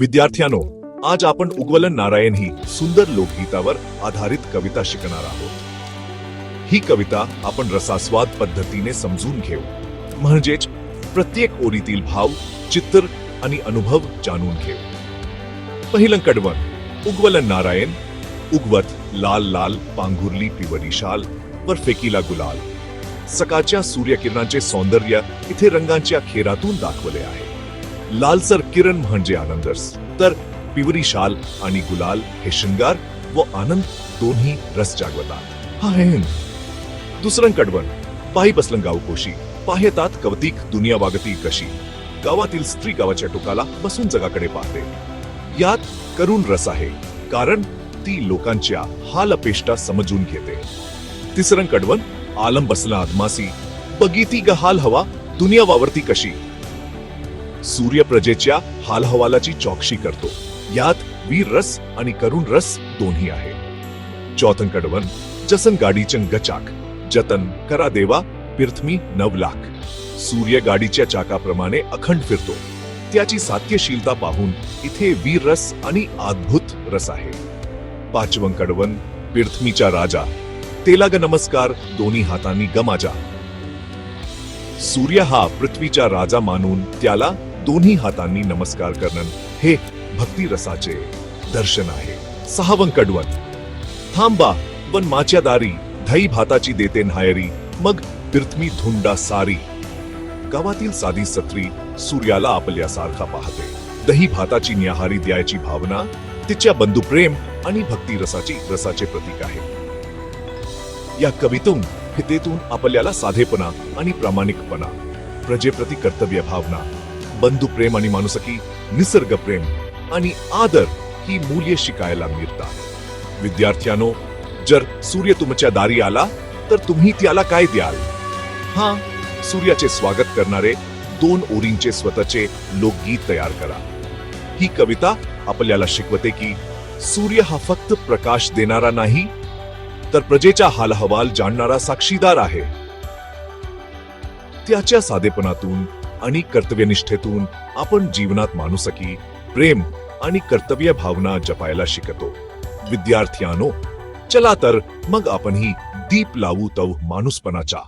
विद्यार्थ्यानो आज आपण उग्वलन नारायण ही सुंदर लोकगीतावर आधारित कविता शिकणार आहोत. ही कविता आपण रसास्वाद पद्धतीने समजून घेऊ. म्हणजेच प्रत्येक ओळीतील भाव चित्र आणि अनुभव जाणून घेऊ. पहिलं कडवण उग्वलन नारायण उगवत लाल लाल पांघुरली पिवळी शाल वर फेकीला गुलाल. सकाळच्या सूर्यकिरणांचे सौंदर्य इथे रंगांच्या खेरातून दाखवले आहे. लालसर किरण म्हणजे आनंदर्स. तर पिवरी शाल आणि गुलाल हे शृंगार व आनंद दोन्ही रस जागवतात. हा आहे दुसरं कडवण पायी बसलं गाव कोशी. पाहतात कवतिक दुनिया वागती कशी. गावातील स्त्री गावाच्या टोकाला बसून जगाकडे पाहते. यात करुण रस आहे कारण ती लोकांच्या हाल अपेष्टा समजून घेते. तिसरं कडवण आलम बसला आदमासी. बगीती ग हाल हवा दुनिया वावरती कशी. सूर्यप्रजेच्या हालहवालाची चौकशी करतो. यात वीर रस आणि करुण रस दोन्ही आहे. चौथं कडवण जसन गाडीचं गचाक जतन करा देवा पृथ्वी नवलाख सूर्य गाडीच्या चाकाप्रमाणे अखंड फिरतो. त्याची सात्यशीलता पाहून इथे वीर रस आणि अद्भुत रस आहे. पाचवं कडवण पृथ्वीचा राजा. तेलाग नमस्कार दोन्ही हातांनी गमाजा. सूर्य हा पृथ्वीचा राजा मानून त्याला दोन्ही हातांनी नमस्कार करणं हे भक्ती रसाचे दर्शन आहे. सहावं कडवण. थांबा पण माच्या दारी दही भाताची देते न्हायरी मग पृथ्वी धुंडा सारी. गावातील साधी सत्री सूर्याला आपल्यासारखा पाहते. दही भाताची न्याहारी द्यायची भावना तिच्या बंधुप्रेम आणि भक्ती रसाची रसाचे प्रतीक आहे. या कवितून हितेतून आपल्याला साधेपणा आणि प्रामाणिकपणा प्रजेप्रती कर्तव्य भावना बंधुप्रेम आणि माणुसकी निसर्ग प्रेम आणि आदर ही मूल्य शिकायला मिळतात. विद्यार्थ्यानो जर सूर्य तुमच्या दारी आला तर तुम्ही त्याला काय द्याल? हा सूर्याचे स्वागत करणारे दोन ओरींचे स्वतःचे लोकगीत तयार करा. ही कविता आपल्याला शिकवते की सूर्य हा फक्त प्रकाश देणारा नाही तर प्रजेचा हालहवाल जाणणारा साक्षीदार आहे. त्याच्या साधेपणातून आणि कर्तव्यनिष्ठेतून आपण जीवनात माणुसकी प्रेम आणि कर्तव्य भावना जपायला शिकतो. विद्यार्थ्यानो चला तर मग आपणही दीप लावू तव माणूसपणाचा